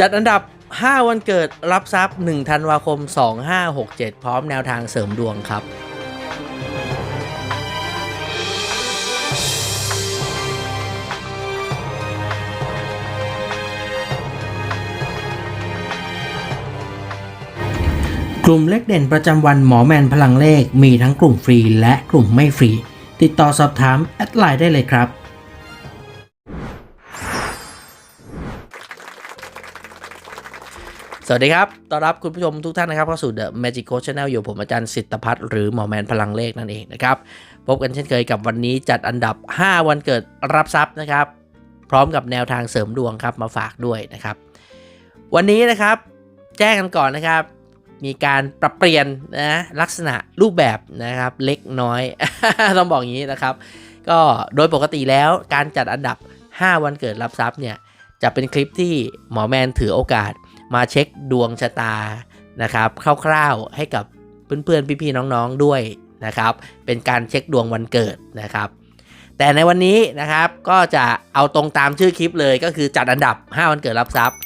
จัดอันดับ 5 วันเกิดรับทรัพย์1ธันวาคม 2567 พร้อมแนวทางเสริมดวงครับกลุ่มเลขเด่นประจำวันหมอแมนพลังเลขมีทั้งกลุ่มฟรีและกลุ่มไม่ฟรี ติดต่อสอบถาม แอดไลน์ได้เลยครับ สวัสดีครับ ต้อนรับคุณผู้ชมทุกท่านนะครับเข้าสู่ The Magic Coach Channel อยู่ผมอาจารย์สิทธพัฒน์หรือหมอแมนพลังเลขนั่นเองนะครับ พบกันเช่นเคยกับวันนี้จัดอันดับ 5 วันเกิดรับทรัพย์นะครับ พร้อมกับแนวทางเสริมดวงครับมาฝากด้วยนะครับ วันนี้นะครับแจ้งกันก่อนนะครับ มีการปรับเปลี่ยนนะลักษณะรูปแบบนะครับเล็กน้อย ต้องบอกอย่างนี้นะครับ ก็โดยปกติแล้วการจัดอันดับ 5 วันเกิดรับทรัพย์เนี่ยจะเป็นคลิปที่หมอแมนถือโอกาส มาเช็คดวงชะตานะครับคร่าวๆให้กับเพื่อนๆพี่ๆน้องๆด้วยนะครับ เป็นการเช็คดวงวันเกิดนะครับ แต่ในวันนี้นะครับก็จะเอาตรงตามชื่อคลิปเลยก็คือจัดอันดับ 5 วันเกิดรับทรัพย์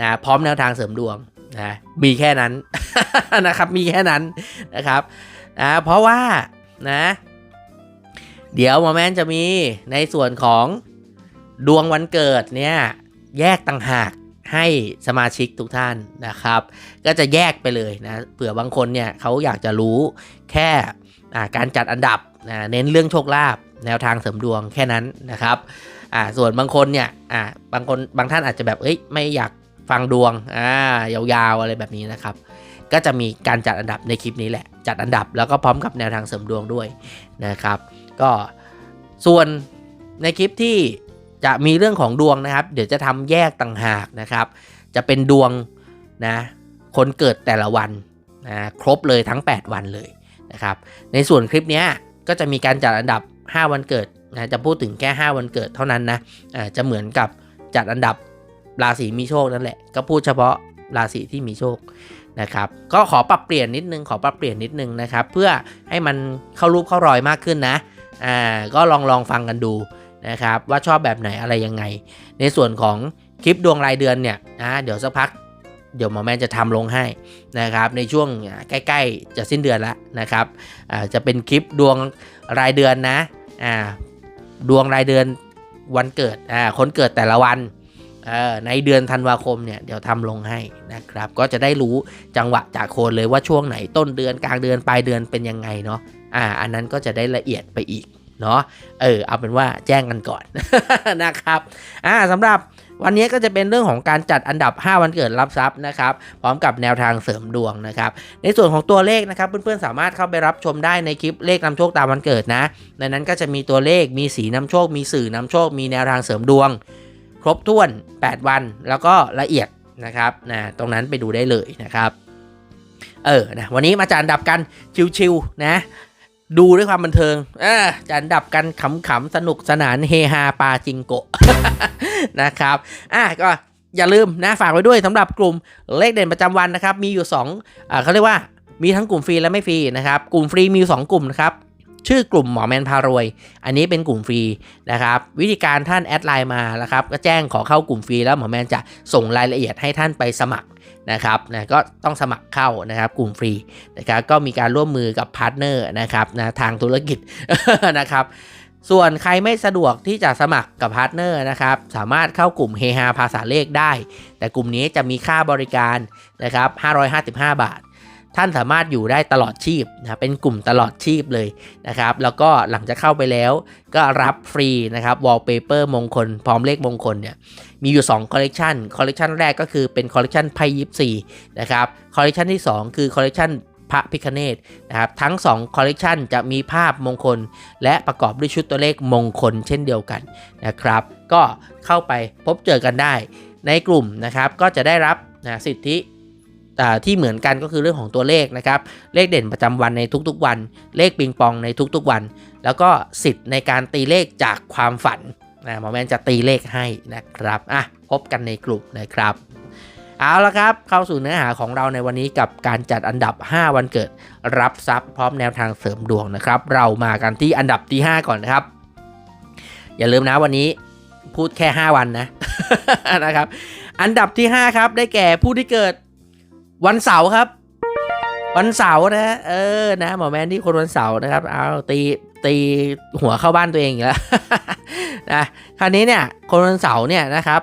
นะพร้อมแนวทางเสริมดวงนะมีแค่นั้นนะครับมีแค่นั้นนะครับนะเพราะว่านะเดี๋ยวหมอแมนจะมีในส่วนของดวงวันเกิดเนี่ยแยกต่างหาก ให้สมาชิกทุกท่านนะครับ ก็จะแยกไปเลยนะเผื่อบางคนเนี่ยเขาอยากจะรู้แค่การจัดอันดับนะเน้นเรื่องโชคลาภแนวทางเสริมดวงแค่นั้นนะครับอ่าส่วนบางคนเนี่ยอ่าบางคนบางท่านอาจจะแบบเอ้ยไม่อยากฟังดวงอ่ายาวๆอะไรแบบนี้นะครับ ก็จะมีการจัดอันดับในคลิปนี้แหละ จัดอันดับแล้วก็พร้อมกับแนวทางเสริมดวงด้วยนะครับ ก็ส่วนในคลิปที่ จะมีเรื่องของดวงนะครับ เดี๋ยวจะทำแยกต่างหากนะครับ จะเป็นดวงนะคนเกิดแต่ละวันนะครบเลยทั้ง 8 วันเลยนะครับ ในส่วนคลิปนี้ก็จะมีการจัดอันดับ 5 วันเกิดนะจะพูดถึงแค่ 5 วันเกิดเท่านั้นนะจะเหมือนกับจัดอันดับราศีมีโชคนั่นแหละ ก็พูดเฉพาะราศีที่มีโชคนะครับ ก็ขอปรับเปลี่ยนนิดนึงขอปรับเปลี่ยนนิดนึงนะครับ เพื่อให้มันเข้ารูปเข้ารอยมากขึ้นนะอ่าก็ลองลองฟังกันดู นะครับว่าชอบแบบไหนอะไรยังไง ในส่วนของคลิปดวงรายเดือนเนี่ยนะเดี๋ยวสักพักเดี๋ยวหมอแมนจะทำลงให้นะครับในช่วงใกล้ๆจะสิ้นเดือนแล้วนะครับจะเป็นคลิปดวงรายเดือนนะดวงรายเดือนวันเกิดคนเกิดแต่ละวันในเดือนธันวาคมเนี่ยเดี๋ยวทำลงให้นะครับก็จะได้รู้จังหวะจากคนเลยว่าช่วงไหนต้นเดือนกลางเดือนปลายเดือนเป็นยังไงเนาะอ่าอันนั้นก็จะได้ละเอียดไปอีก เนาะเออเอาเป็นว่าแจ้งกันก่อนนะครับอ่าสำหรับวันนี้ก็จะเป็นเรื่องของการจัดอันดับ 5 วันเกิดรับทรัพย์นะครับ พร้อมกับแนวทางเสริมดวงนะครับ ในส่วนของตัวเลขนะครับ เพื่อนๆสามารถเข้าไปรับชมได้ในคลิปเลขนำโชคตามวันเกิดนะ ในนั้นก็จะมีตัวเลข มีสีนำโชค มีสื่อนำโชค มีแนวทางเสริมดวง ครบถ้วน 8 วัน แล้วก็ละเอียดนะครับนะตรงนั้นไปดูได้เลยนะครับ เออนะวันนี้มาจัดอันดับกันชิวๆนะ ดูด้วยความบันเทิงเออจัดอันดับกันขำๆ สนุกสนานเฮฮาปาจิงโกะนะครับ อะก็อย่าลืมนะฝากไว้ด้วยสำหรับกลุ่มเลขเด่นประจำวันนะครับ มีอยู่2อ่าเขาเรียกว่ามีทั้งกลุ่มฟรีและไม่ฟรีนะครับ กลุ่มฟรีมีอยู่2กลุ่มนะครับชื่อกลุ่มหมอแมนพารวย อันนี้เป็นกลุ่มฟรีนะครับ วิธีการท่านแอดไลน์มานะครับ ก็แจ้งขอเข้ากลุ่มฟรีแล้วหมอแมนจะส่งรายละเอียดให้ท่านไปสมัคร นะครับนะก็ต้องสมัครเข้านะครับกลุ่มฟรีนะครับก็มีการร่วมมือกับพาร์ทเนอร์นะครับนะทางธุรกิจนะครับส่วนใครไม่สะดวกที่จะสมัครกับพาร์ทเนอร์นะครับ สามารถเข้ากลุ่มเฮฮาภาษาเลขได้ แต่กลุ่มนี้จะมีค่าบริการนะครับ555 บาท ท่านสามารถอยู่ได้ตลอดชีพนะเป็นกลุ่มตลอดชีพเลยนะครับ แล้วก็หลังจากเข้าไปแล้ว ก็รับฟรีนะครับวอลเปเปอร์มงคล พร้อมเลขมงคลเนี่ยมีอยู่2คอลเลกชันคอลเลกชันแรกก็คือเป็นคอลเลกชันไพ่ยิปซีนะครับคอลเลกชันที่ 2 คือคอลเลกชันพระพิคเนตนะครับทั้ง2คอลเลกชันจะมีภาพมงคล และประกอบด้วยชุดตัวเลขมงคลเช่นเดียวกันนะครับ ก็เข้าไปพบเจอกันได้ในกลุ่มนะครับก็จะได้รับนะสิทธิ ที่เหมือนกันก็คือเรื่องของตัวเลขนะครับ เลขเด่นประจำวันในทุกๆวัน เลขปิงปองในทุกๆวัน แล้วก็สิทธิ์ในการตีเลขจากความฝันนะหมอแมนจะตีเลขให้นะครับอะพบกันในกลุ่มนะครับเอาละครับ เข้าสู่เนื้อหาของเราในวันนี้กับการจัดอันดับ 5 วันเกิด รับทรัพย์พร้อมแนวทางเสริมดวงนะครับ เรามากันที่อันดับที่ 5 ก่อนนะครับ อย่าลืมนะวันนี้พูดแค่ 5 วันนะนะครับ อันดับที่ 5 ครับ ได้แก่ผู้ที่เกิด วันเสาร์ครับ วันเสาร์นะ เออนะหมอแมนที่คนวันเสาร์นะครับเอาตีตีหัวเข้าบ้านตัวเองอีกแล้วนะคราวนี้เนี่ยคนวันเสาร์เนี่ยนะครับ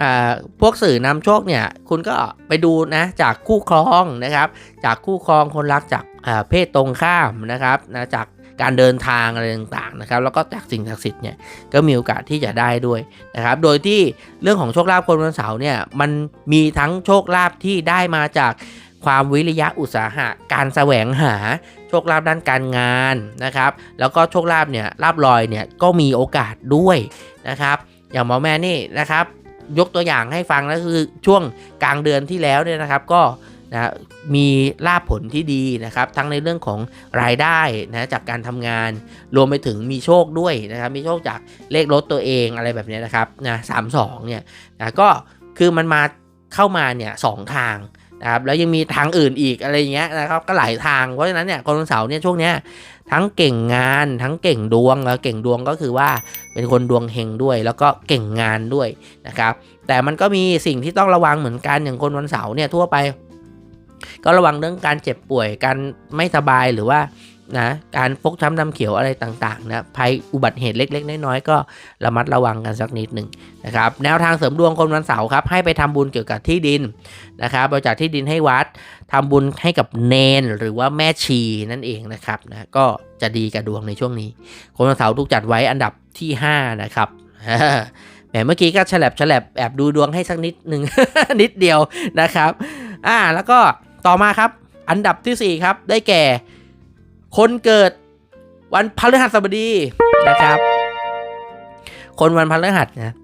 อ่าพวกสื่อนำโชคเนี่ยคุณก็ไปดูนะจากคู่ครองนะครับ จากคู่ครองคนรักจากอ่าเพศตรงข้ามนะครับนะจาก การเดินทางอะไรต่างๆนะครับแล้วก็จากสิ่งศักดิ์สิทธิ์เนี่ยก็มีโอกาสที่จะได้ด้วยนะครับโดยที่เรื่องของโชคลาภคนวันเสาร์เนี่ยมันมีทั้งโชคลาภที่ได้มาจากความวิริยะอุตสาหะ การแสวงหาโชคลาภด้านการงานนะครับ แล้วก็โชคลาภเนี่ยลาบลอยเนี่ยก็มีโอกาสด้วยนะครับ อย่างหมอแม่นี่นะครับ ยกตัวอย่างให้ฟังก็คือช่วงกลางเดือนที่แล้วเนี่ยนะครับ ก็ นะมีลาบผลที่ดีนะครับ ทั้งในเรื่องของรายได้นะจากการทำงาน รวมไปถึงมีโชคด้วยนะครับ มีโชคจากเลขรถตัวเองอะไรแบบนี้นะครับนะสามสองเนี่ยนะก็คือมันมาเข้ามาเนี่ยสองทางนะครับแล้วยังมีทางอื่นอีกอะไรเงี้ยนะครับก็หลายทางเพราะฉะนั้นเนี่ยคนวันเสาร์เนี่ยช่วงเนี้ยทั้งเก่งงานทั้งเก่งดวงแล้วเก่งดวงก็คือว่าเป็นคนดวงเฮงด้วย แล้วก็เก่งงานด้วยนะครับแต่มันก็มีสิ่งที่ต้องระวังเหมือนกันอย่างคนวันเสาร์เนี่ยทั่วไป ก็ระวังเรื่องการเจ็บป่วยการไม่สบายหรือว่านะการฟกช้ำดำเขียวอะไรต่างๆนะภัยอุบัติเหตุเล็ก ๆ น้อยๆก็ระมัดระวังกันสักนิดหนึ่งนะครับแนวทางเสริมดวงคนวันเสาร์ครับให้ไปทำบุญเกี่ยวกับที่ดินนะครับบริจาคที่ดินให้วัดทำบุญให้กับเนนหรือว่าแม่ชีนั่นเองนะครับนะก็จะดีกับดวงในช่วงนี้ คนวันเสาร์ถูกจัดไว้อันดับที่ 5 นะครับแหมเมื่อกี้ก็ฉลับฉลับแอบดูดวงให้สักนิดหนึ่งนิดเดียวนะครับ อ่าแล้วก็ ต่อมาครับ อันดับทีสี่ 4 ครับ ได้แก่ คนเกิดวันพฤหัสบดีนะครับ คนวันพฤหัสนะ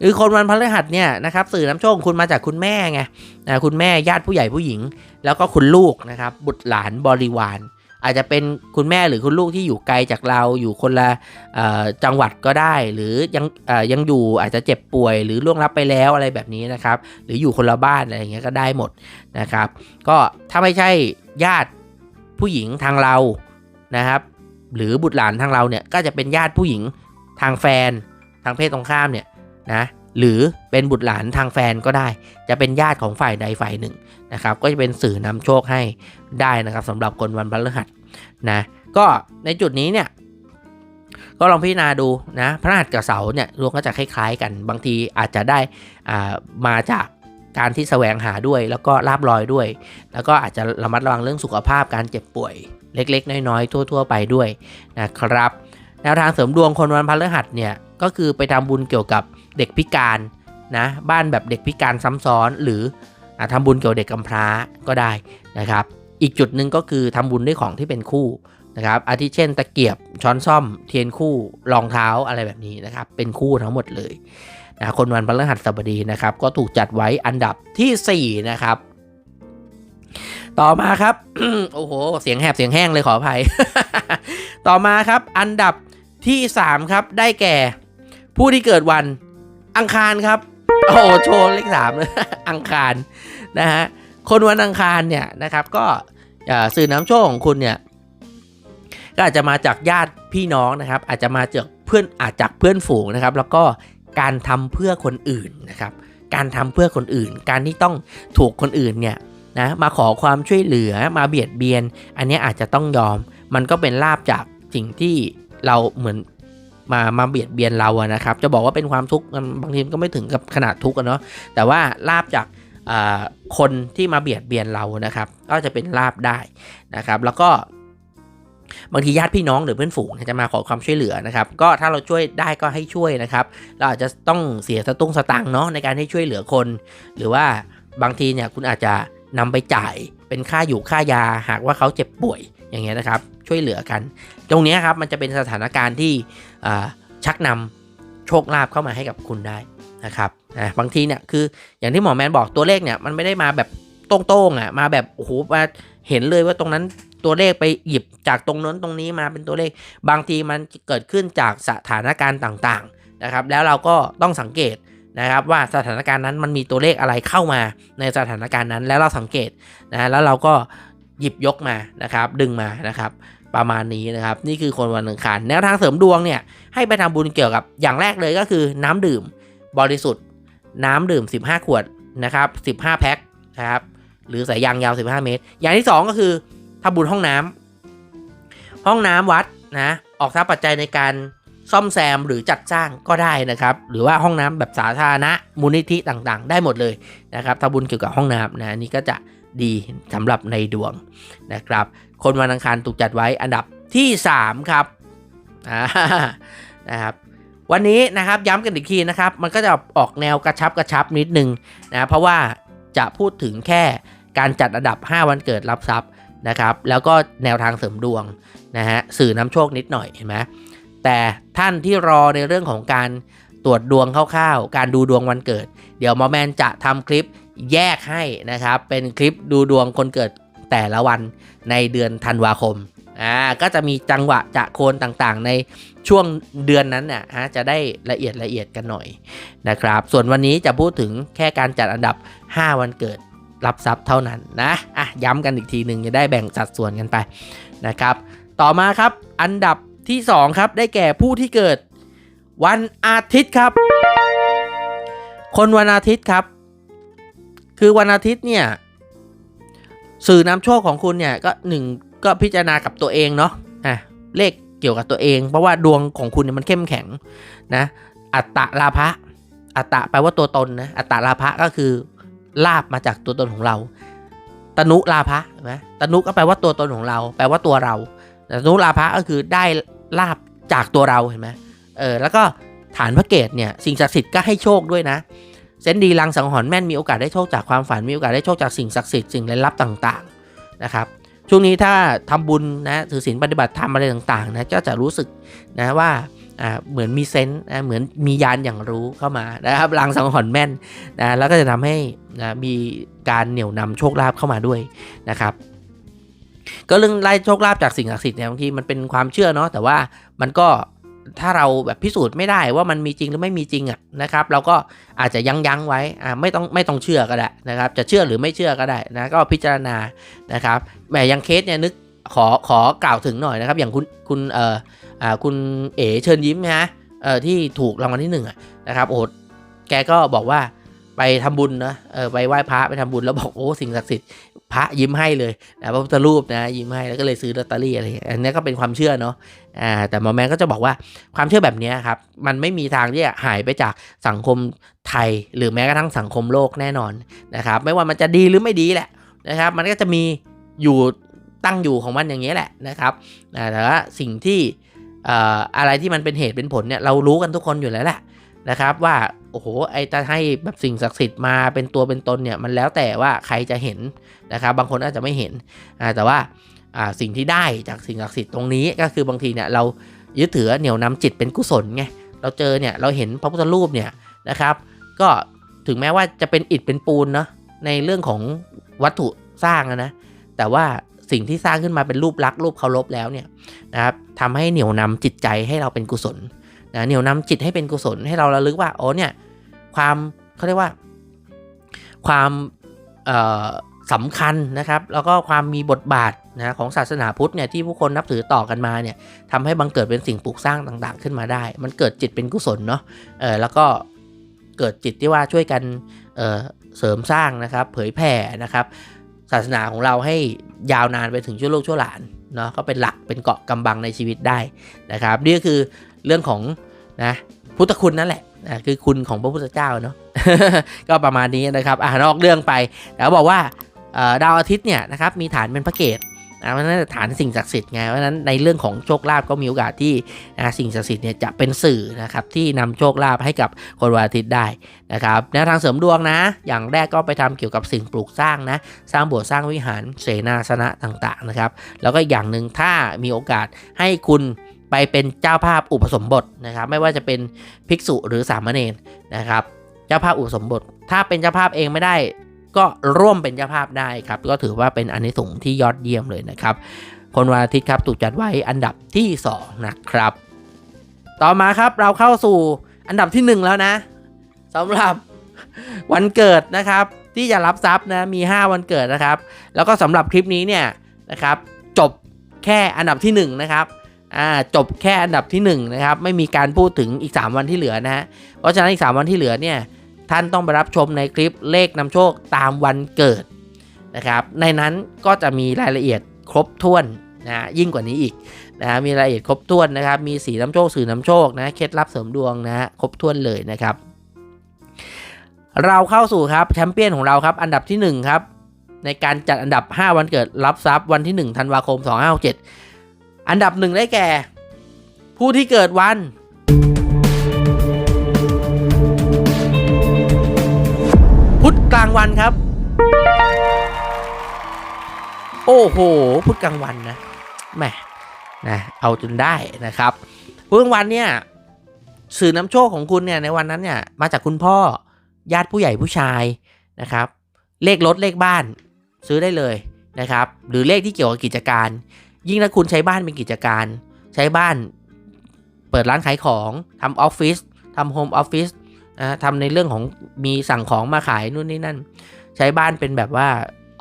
หรือคนวันพฤหัสเนี่ยนะครับสื่อน้ำโชคของคุณมาจากคุณแม่ไงนะคุณแม่ญาติผู้ใหญ่ผู้หญิง แล้วก็คุณลูกนะครับ บุตรหลานบริวาร อาจจะเป็นคุณแม่หรือคุณลูกที่อยู่ไกลจากเราอยู่คนละจังหวัดก็ได้ หรือยังยังอยู่อาจจะเจ็บป่วย หรือล่วงลับไปแล้วอะไรแบบนี้นะครับ หรืออยู่คนละบ้านอะไรอย่างเงี้ยก็ได้หมดนะครับ ก็ถ้าไม่ใช่ญาติผู้หญิงทางเรานะครับ หรือบุตรหลานทางเราเนี่ยก็จะเป็นญาติผู้หญิงทางแฟนทางเพศตรงข้ามเนี่ยนะ หรือเป็นบุตรหลานทางแฟนก็ได้ จะเป็นญาติของฝ่ายใดฝ่ายหนึ่งนะครับ ก็จะเป็นสื่อนำโชคให้ได้นะครับสำหรับคนวันพฤหัสนะ ก็ในจุดนี้เนี่ยก็ลองพิจารณาดูนะพระหัสกับเสาเนี่ยดวงก็จะคล้ายๆ กันบางทีอาจจะได้อ่ามาจากการที่แสวงหาด้วยแล้วก็ลาบลอยด้วย แล้วก็อาจจะระมัดระวังเรื่องสุขภาพการเจ็บป่วยเล็กๆ น้อยๆ ทั่ว ๆ ไปด้วยนะครับ แนวทางเสริมดวงคนวันพฤหัสเนี่ยก็คือไปทำบุญเกี่ยวกับ เด็กพิการนะบ้านแบบเด็กพิการซ้ำซ้อนหรืออาทำบุญเกี่ยวกับเด็กกำพร้าก็ได้นะครับ อีกจุดหนึ่งก็คือทำบุญด้วยของที่เป็นคู่นะครับอาทิเช่นตะเกียบช้อนซ่อม เทียนคู่รองเท้าอะไรแบบนี้นะครับ เป็นคู่ทั้งหมดเลยนะคนวันพฤหัสบดีนะครับ ก็ถูกจัดไว้อันดับทีสี่4 นะครับ ต่อมาครับ โอ้โห เสียงแหบเสียงแห้งเลยขออภัย ต่อมาครับ อันดับที่ 3 ครับ ได้แก่ ผู้ที่เกิดวัน อังคารครับ โอ้โชว์เลขสามเลยอังคารนะฮะคนวันอังคารเนี่ยนะครับ ก็สื่อน้ำโชคของคุณเนี่ยก็อาจจะมาจากญาติพี่น้องนะครับ อาจจะมาจากเพื่อนอาจจากเพื่อนฝูงนะครับ แล้วก็การทำเพื่อคนอื่นนะครับ การทำเพื่อคนอื่น การที่ต้องถูกคนอื่นเนี่ยนะมาขอความช่วยเหลือมาเบียดเบียน อันนี้อาจจะต้องยอม มันก็เป็นลาบจากสิ่งที่เราเหมือน มามาเบียดเบียนเราอะนะครับ จะบอกว่าเป็นความทุกข์บางทีก็ไม่ถึงกับขนาดทุกข์เนาะแต่ว่าลาบจากคนที่มาเบียดเบียนเรานะครับ ก็จะเป็นลาบได้นะครับ แล้วก็บางทีญาติพี่น้องหรือเพื่อนฝูงจะมาขอความช่วยเหลือนะครับ ก็ถ้าเราช่วยได้ก็ให้ช่วยนะครับ เราอาจจะต้องเสียสตุ้งสตังเนาะในการให้ช่วยเหลือคน หรือว่าบางทีเนี่ยคุณอาจจะนำไปจ่ายเป็นค่าอยู่ค่ายาหากว่าเขาเจ็บป่วยอย่างเงี้ยนะครับ ช่วยเหลือกัน ตรงนี้ครับมันจะเป็นสถานการณ์ที่ ชักนำโชคลาภเข้ามาให้กับคุณได้นะครับนะบางทีเนี่ยคืออย่างที่หมอแมนบอกตัวเลขเนี่ยมันไม่ได้มาแบบโต้งๆอะมาแบบโอ้โหมาเห็นเลยว่าตรงนั้นตัวเลขไปหยิบจากตรงนั้นตรงนี้มาเป็นตัวเลข บางทีมันเกิดขึ้นจากสถานการณ์ต่างๆนะครับ แล้วเราก็ต้องสังเกตนะครับว่าสถานการณ์นั้นมันมีตัวเลขอะไรเข้ามาในสถานการณ์นั้นแล้วเราสังเกตนะแล้วเราก็หยิบยกมานะครับดึงมานะครับ ประมาณนี้นะครับ นี่คือคนวันอังคารแนวทางเสริมดวงเนี่ยให้ไปทำบุญเกี่ยวกับอย่างแรกเลยก็คือน้ำดื่มบริสุทธิ์ น้ำดื่ม 15 ขวดนะครับ15 แพ็คนะครับหรือสายยางยาว 15 เมตร อย่างที่ 2 ก็คือทำบุญห้องน้ำห้องน้ำวัดนะออกทรัพย์ปัจจัยในการซ่อมแซมหรือจัดสร้างก็ได้นะครับ หรือว่าห้องน้ำแบบสาธารณะมูลนิธิต่างๆ ได้หมดเลยนะครับทำบุญเกี่ยวกับห้องน้ำนะนี่ก็จะดีสำหรับในดวงนะครับ คนวันอังคารถูกจัดไว้อันดับที่ 3 ครับนะครับ วันนี้นะครับย้ำกันอีกทีนะครับ มันก็จะออกแนวกระชับกระชับนิดนึงนะเพราะว่าจะพูดถึงแค่การจัดอันดับ 5 วันเกิดรับทรัพย์นะครับ แล้วก็แนวทางเสริมดวงนะฮะสื่อนำโชคนิดหน่อยเห็นไหมแต่ท่านที่รอในเรื่องของการตรวจดวงคร่าวๆ การดูดวงวันเกิด เดี๋ยวหมอแมนจะทำคลิปแยกให้นะครับ เป็นคลิปดูดวงคนเกิด แต่ละวันในเดือนธันวาคมอ่าก็จะมีจังหวะจะโคนต่างๆ ในช่วงเดือนนั้นน่ะฮะจะได้ละเอียดละเอียดกันหน่อยนะครับ ส่วนวันนี้จะพูดถึงแค่การจัดอันดับ 5 วันเกิดรับทรัพย์เท่านั้นนะอะย้ำกันอีกทีหนึ่งจะได้แบ่งสัดส่วนกันไปนะครับ ต่อมาครับอันดับที่ 2 ครับ ได้แก่ผู้ที่เกิดวันอาทิตย์ครับ คนวันอาทิตย์ครับ คือวันอาทิตย์เนี่ย สื่อนำโชคของคุณเนี่ยก็หนึ่งก็พิจารณากับตัวเองเนาะอะเลขเกี่ยวกับตัวเอง เพราะว่าดวงของคุณเนี่ยมันเข้มแข็งนะอัตตะลาภะอัตตะแปลว่าตัวตนนะอัตตะลาภะก็คือลาบมาจากตัวตนของเรา ตนุลาภะนไหมตนุก็แปลว่าตัวตนของเรา แปลว่าตัวเราแต่ตนุลาภะก็คือได้ลาบจากตัวเราเห็นไหมเออแล้วก็ฐานพระเกตเนี่ยสิ่งศักดิ์สิทธิ์ก็ให้โชคด้วยนะ เซนดีลังสังหรณ์แม่นมีโอกาสได้โชคจากความฝันมีโอกาสได้โชคจากสิ่งศักดิ์สิทธิ์สิ่งลึกลับต่างๆนะครับช่วงนี้ถ้าทำบุญนะถือศีลปฏิบัติธรรมอะไรต่างๆนะก็จะรู้สึกนะว่าอ่าเหมือนมีเซนส์นะเหมือนมียานอย่างรู้เข้ามานะครับลังสังหรณ์แม่นนะแล้วก็จะทำให้นะมีการเหนี่ยวนำโชคลาภเข้ามาด้วยนะครับ ก็เรื่องไล่โชคลาภจากสิ่งศักดิ์สิทธิ์เนี่ยบางทีมันเป็นความเชื่อเนาะแต่ว่ามันก็ ถ้าเราแบบพิสูจน์ไม่ได้ว่ามันมีจริงหรือไม่มีจริงอะนะครับ เราก็อาจจะยั้งยั้งไว้อ่าไม่ต้องไม่ต้องเชื่อก็ได้นะครับ จะเชื่อหรือไม่เชื่อก็ได้นะก็พิจารณานะครับแหมยังเคสเนี่ยนึกขอขอกล่าวถึงหน่อยนะครับ อย่างคุณคุณเอ่ออ่าคุณเอ๋เชิญยิ้มนะเอ่อที่ถูกรางวัลที่หนึ่งนะครับโอ้แกก็บอกว่าไปทำบุญนะเออไปไหว้พระไปทำบุญแล้วบอกโอ้สิ่งศักดิ์สิทธิ์ พระยิ้มให้เลยนะพระพุทธรูปนะยิ้มให้แล้วก็เลยซื้อลอตเตอรี่อะไรอันนี้ก็เป็นความเชื่อเนาะอ่าแต่หมอแมนก็จะบอกว่าความเชื่อแบบนี้ครับมันไม่มีทางที่จะหายไปจากสังคมไทย หรือแม้กระทั่งสังคมโลกแน่นอนนะครับไม่ว่ามันจะดีหรือไม่ดีแหละนะครับมันก็จะมีอยู่ตั้งอยู่ของมันอย่างนี้แหละนะครับแต่ว่าสิ่งที่อ่อะไรที่มันเป็นเหตุเป็นผลเนี่ยเรารู้กันทุกคนอยู่แล้วแหละนะครับว่า โอ้โหไอ้จะให้แบบสิ่งศักดิ์สิทธิ์มาเป็นตัวเป็นตนเนี่ยมันแล้วแต่ว่าใครจะเห็นนะครับบางคนอาจจะไม่เห็นแต่ว่าสิ่งที่ได้จากสิ่งศักดิ์สิทธิ์ตรงนี้ก็คือบางทีเนี่ยเรายึดถือเหนี่ยวนำจิตเป็นกุศลไงเราเจอเนี่ยเราเห็นพระพุทธรูปเนี่ยนะครับ ก็ถึงแม้ว่าจะเป็นอิฐเป็นปูนเนาะในเรื่องของวัตถุสร้างนะแต่ว่าสิ่งที่สร้างขึ้นมาเป็นรูปลักษณ์รูปเคารพแล้วเนี่ยนะครับทำให้เหนี่ยวนำจิตใจให้เราเป็นกุศล นะเหนี่ยวนำจิตให้เป็นกุศลให้เราระลึกว่าอ๋อเนี่ยความเขาเรียกว่าความสำคัญนะครับ แล้วก็ความมีบทบาทนะของศาสนาพุทธเนี่ยที่ผู้คนนับถือต่อกันมาเนี่ยทำให้บังเกิดเป็นสิ่งปลูกสร้างต่างๆ ขึ้นมาได้ มันเกิดจิตเป็นกุศลเนาะเออแล้วก็เกิดจิตที่ว่าช่วยกันเเสริมสร้างนะครับ เผยแผ่นะครับ ศาสนาของเราให้ยาวนานไปถึงชั่วโลกชั่วหลานเนาะก็เป็นหลักเป็นเกาะกำบังในชีวิตได้นะครับนี่ก็คือ เรื่องของนะพุทธคุณนั่นแหละนะคือคุณของพระพุทธเจ้าเนาะก็ประมาณนี้นะครับอ่านอกเรื่องไปแล้วบอกว่าดาวอาทิตย์เนี่ยนะครับมีฐานเป็นพระเกตนะเพราะนั้นฐานสิ่งศักดิ์สิทธิ์ไงเพราะนั้นในเรื่องของโชคลาภก็มีโอกาสที่นะสิ่งศักดิ์สิทธิ์เนี่ยจะเป็นสื่อนะครับที่นำโชคลาภให้กับคนวันอาทิตย์ได้นะครับแนวทางเสริมดวงนะ อย่างแรกก็ไปทำเกี่ยวกับสิ่งปลูกสร้างนะสร้างโบสถ์สร้างวิหารเสนาสนะต่างๆนะครับแล้วก็อย่างหนึ่งถ้ามีโอกาสให้คุณ ไปเป็นเจ้าภาพอุปสมบทนะครับ ไม่ว่าจะเป็นภิกษุหรือสามเณรนะครับ เจ้าภาพอุปสมบท ถ้าเป็นเจ้าภาพเองไม่ได้ ก็ร่วมเป็นเจ้าภาพได้ครับ ก็ถือว่าเป็นอนิสงส์ที่ยอดเยี่ยมเลยนะครับคนวันอาทิตย์ครับถูกจัดไว้อันดับที่ 2 นะครับ ต่อมาครับเราเข้าสู่อันดับที่ 1 แล้วนะสำหรับวันเกิดนะครับ ที่จะรับทรัพย์นะมี 5 วันเกิดนะครับ แล้วก็สำหรับคลิปนี้เนี่ยนะครับ จบแค่อันดับที่ 1 นะครับ อ่าจบแค่อันดับที่1นะครับไม่มีการพูดถึงอีก 3 วันที่เหลือนะฮะเพราะฉะนั้นอีก 3 วันที่เหลือเนี่ยท่านต้องไปรับชมในคลิปเลขนำโชคตามวันเกิดนะครับในนั้นก็จะมีรายละเอียดครบถ้วนนะยิ่งกว่านี้อีกนะฮะมีรายละเอียดครบถ้วนนะครับมีสีน้ำโชคสื่อน้ำโชคนะเคล็ดลับเสริมดวงนะฮะครบถ้วนเลยนะครับ เราเข้าสู่ครับแชมเปี้ยนของเราครับอันดับที่1ครับในการจัดอันดับ 5 วันเกิดรับทรัพย์วันที่1ธันวาคม2567 อันดับ1ได้แก่ ผู้ที่เกิดวัน พุธกลางวันครับ โอ้โห พุธกลางวันนะแหมนะเอาจนได้นะครับพุธกลางวันเนี่ยสื่อน้ำโชคของคุณเนี่ยในวันนั้นเนี่ยมาจากคุณพ่อญาติผู้ใหญ่ผู้ชายนะครับ เลขรถเลขบ้านซื้อได้เลยนะครับ หรือเลขที่เกี่ยวกับกิจการ ยิ่งถ้าคุณใช้บ้านเป็นกิจการ ใช้บ้านเปิดร้านขายของทำออฟฟิศทำโฮมออฟฟิศนะทำในเรื่องของมีสั่งของมาขายนู่นนี่นั่น ใช้บ้านเป็นแบบว่า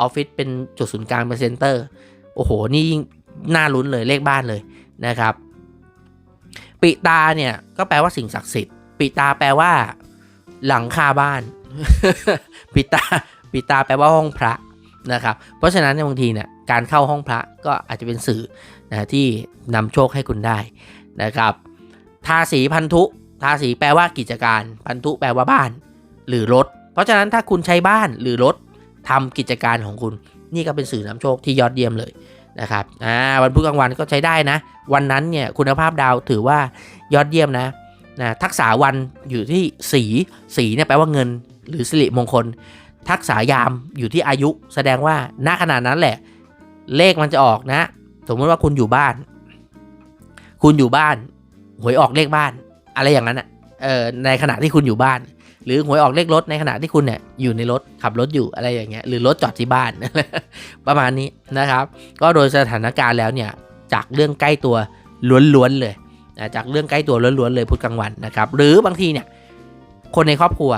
ออฟฟิศเป็นจุดศูนย์กลางเป็นเซ็นเตอร์ โอ้โห นี่ยิ่งน่าลุ้นเลยเลขบ้านเลยนะครับ ปิตาเนี่ยก็แปลว่าสิ่งศักดิ์สิทธิ์ ปิตาแปลว่าหลังคาบ้าน ปิตาปิตาแปลว่าห้องพระนะครับ เพราะฉะนั้นในบางทีเนี่ย การเข้าห้องพระก็อาจจะเป็นสื่อนะที่นำโชคให้คุณได้นะครับทาสีพันธุทาสีแปลว่ากิจการ พันธุแปลว่าบ้าน หรือรถ เพราะฉะนั้นถ้าคุณใช้บ้านหรือรถทำกิจการของคุณ นี่ก็เป็นสื่อนำโชคที่ยอดเยี่ยมเลยนะครับอ่าวันพุธกลางวันก็ใช้ได้นะ วันนั้นเนี่ยคุณภาพดาวถือว่ายอดเยี่ยมนะนะทักษะวันอยู่ที่สีสีเนี่ยแปลว่าเงิน หรือสิริมงคล ทักษะยามอยู่ที่อายุ แสดงว่าณขนาดนั้นแหละ เลขมันจะออกนะ สมมติว่าคุณอยู่บ้าน คุณอยู่บ้าน หวยออกเลขบ้าน อะไรอย่างนั้นอะเออในขณะที่คุณอยู่บ้าน หรือหวยออกเลขรถในขณะที่คุณเนี่ยอยู่ในรถขับรถอยู่อะไรอย่างเงี้ยหรือรถจอดที่บ้าน ประมาณนี้นะครับ ก็โดยสถานการณ์แล้วเนี่ยจากเรื่องใกล้ตัวล้วนๆเลยจากเรื่องใกล้ตัวล้วนๆเลยพุธกลางวันนะครับ หรือบางทีเนี่ยคนในครอบครัว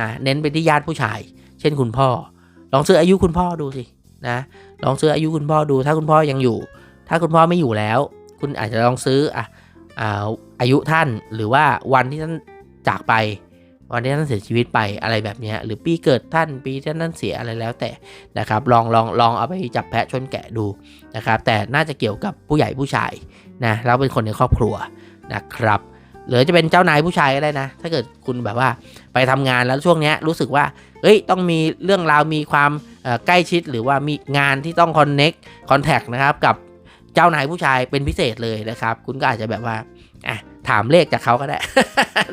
นะเน้นไปที่ญาติผู้ชาย เช่นคุณพ่อ ลองซื้ออายุคุณพ่อดูสิ นะลองซื้ออายุคุณพ่อดู ถ้าคุณพ่อยังอยู่ ถ้าคุณพ่อไม่อยู่แล้ว คุณอาจจะลองซื้ออะอาอายุท่านหรือว่าวันที่ท่านจากไป วันที่ท่านเสียชีวิตไปอะไรแบบนี้หรือปีเกิดท่านปีที่ท่านเสียอะไรแล้วแต่นะครับ ลองลองลองเอาไปจับแพะชนแกะดูนะครับ แต่น่าจะเกี่ยวกับผู้ใหญ่ผู้ชายนะแล้วเป็นคนในครอบครัวนะครับ หรือจะเป็นเจ้านายผู้ชายก็ได้นะ ถ้าเกิดคุณแบบว่าไปทำงานแล้วช่วงนี้รู้สึกว่า เอ้ย ต้องมีเรื่องราวมีความใกล้ชิดหรือว่ามีงานที่ต้องคอนเน็กคอนแทคนะครับ กับเจ้านายผู้ชายเป็นพิเศษเลยนะครับ คุณก็อาจจะแบบว่าอะถามเลขจากเขาก็ได้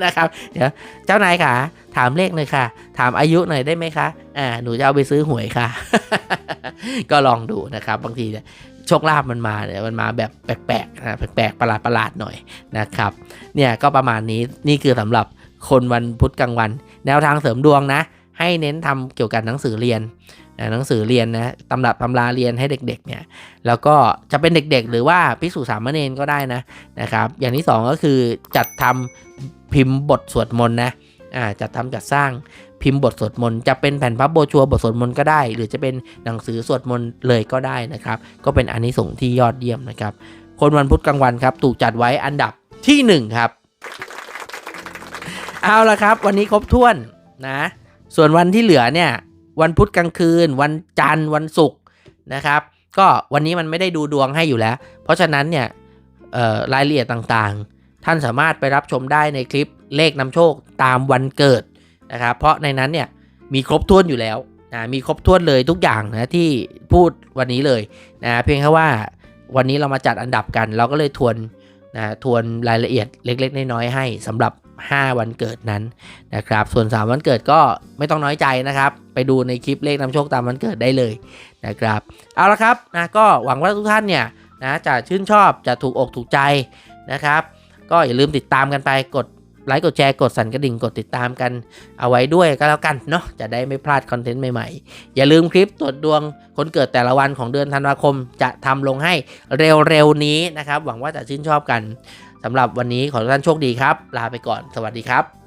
นะครับ เดี๋ยวเจ้านายค่ะ ถามเลขหน่อยค่ะ ถามอายุหน่อยได้ไหมคะอ่าหนูจะเอาไปซื้อหวยค่ะ ก็ลองดูนะครับ บางทีเนี่ย โชคลาภมันมาเนี่ยมันมาแบบแปลกๆนะแปลกๆประหลาดๆหน่อยนะครับเนี่ยก็ประมาณนี้นี่คือสำหรับคนวันพุธกลางวัน แนวทางเสริมดวงนะ ให้เน้นทำเกี่ยวกับหนังสือเรียนหนังสือเรียนนะตำรับตำราเรียนให้เด็กๆเนี่ยแล้วก็จะเป็นเด็กๆ หรือว่าพิสูจน์สามเณรก็ได้นะนะครับอย่างที่สองก็คือจัดทำพิมพ์บทสวดมนต์นะอ่าจัดทำจัดสร้าง พิมพ์บทสวดมนต์จะเป็นแผ่นพับโบชัวบทสวดมนต์ก็ได้ หรือจะเป็นหนังสือสวดมนต์เลยก็ได้นะครับ ก็เป็นอันนี้ส่งที่ยอดเยี่ยมนะครับ คนวันพุธกลางวันครับถูกจัดไว้อันดับที่หนึ่งครับ เอาละครับ วันนี้ครบถ้วนนะ ส่วนวันที่เหลือเนี่ย วันพุธกลางคืน วันจันทร์วันศุกร์นะครับ ก็วันนี้มันไม่ได้ดูดวงให้อยู่แล้ว เพราะฉะนั้นเนี่ยรายละเอียดต่างๆ ท่านสามารถไปรับชมได้ในคลิปเลขนำโชคตามวันเกิด นะครับเพราะในนั้นเนี่ยมีครบถ้วนอยู่แล้วนะมีครบถ้วนเลยทุกอย่างนะที่พูดวันนี้เลยนะเพียงแค่ว่าวันนี้เรามาจัดอันดับกัน เราก็เลยทวนนะทวนรายละเอียดเล็ก ๆ น้อยๆให้สำหรับ 5 วันเกิดนั้นนะครับส่วน 3 วันเกิดก็ไม่ต้องน้อยใจนะครับ ไปดูในคลิปเลขนำโชคตามวันเกิดได้เลยนะครับเอาละครับนะก็หวังว่าทุกท่านเนี่ยนะจะชื่นชอบจะถูกอกถูกใจนะครับ ก็อย่าลืมติดตามกันไปกด ไลค์กดแชร์กดสั่นกระดิ่งกดติดตามกันเอาไว้ด้วยก็แล้วกันเนาะจะได้ไม่พลาดคอนเทนต์ใหม่ๆ อย่าลืมคลิปตรวจดวงคนเกิดแต่ละวันของเดือนธันวาคม จะทำลงให้เร็วๆนี้นะครับ หวังว่าจะชื่นชอบกันสำหรับวันนี้ขอทุกท่านโชคดีครับ ลาไปก่อนสวัสดีครับ